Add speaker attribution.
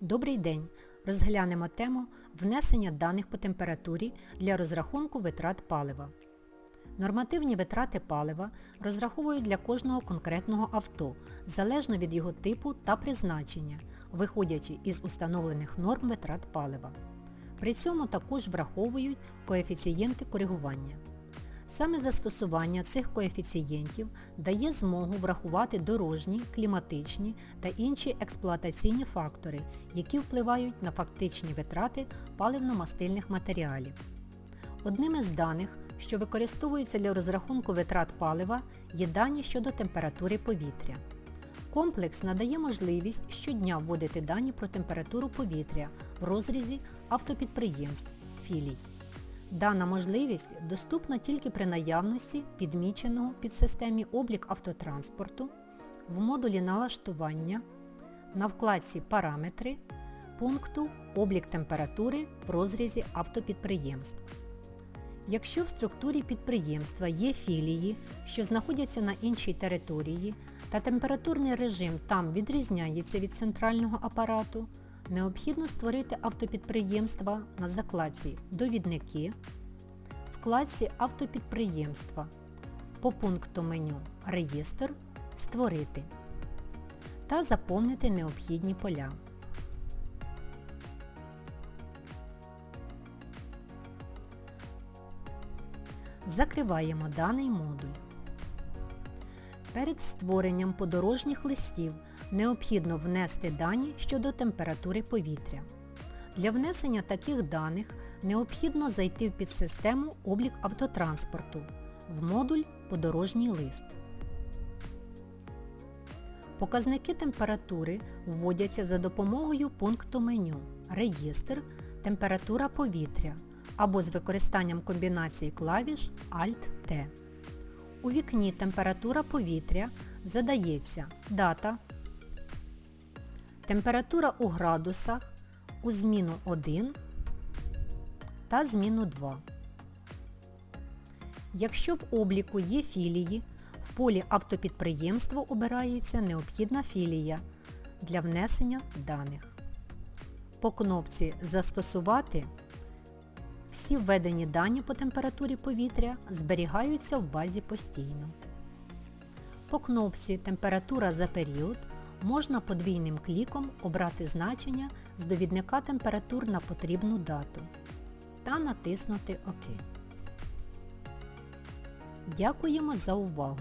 Speaker 1: Добрий день! Розглянемо тему внесення даних по температурі для розрахунку витрат палива. Нормативні витрати палива розраховують для кожного конкретного авто, залежно від його типу та призначення, виходячи із установлених норм витрат палива. При цьому також враховують коефіцієнти коригування. Саме застосування цих коефіцієнтів дає змогу врахувати дорожні, кліматичні та інші експлуатаційні фактори, які впливають на фактичні витрати паливно-мастильних матеріалів. Одним із даних, що використовуються для розрахунку витрат палива, є дані щодо температури повітря. Комплекс надає можливість щодня вводити дані про температуру повітря в розрізі автопідприємств, філій. Дана можливість доступна тільки при наявності підміченого під системі облік автотранспорту в модулі налаштування на вкладці Параметри пункту Облік температури в розрізі автопідприємств. Якщо в структурі підприємства є філії, що знаходяться на іншій території, та температурний режим там відрізняється від центрального апарату, необхідно створити автопідприємства на закладці Довідники, вкладці Автопідприємства по пункту меню Реєстр Створити та заповнити необхідні поля. Закриваємо даний модуль. Перед створенням подорожніх листів необхідно внести дані щодо температури повітря. Для внесення таких даних необхідно зайти в підсистему Облік автотранспорту в модуль Подорожній лист. Показники температури вводяться за допомогою пункту меню Реєстр Температура повітря або з використанням комбінації клавіш Alt-T. У вікні Температура повітря задається дата, температура у градусах у зміну 1 та зміну 2. Якщо в обліку є філії, в полі автопідприємство обирається необхідна філія для внесення даних. По кнопці Застосувати всі введені дані по температурі повітря зберігаються в базі постійно. По кнопці Температура за період можна подвійним кліком обрати значення з довідника температур на потрібну дату та натиснути ОК. Дякуємо за увагу!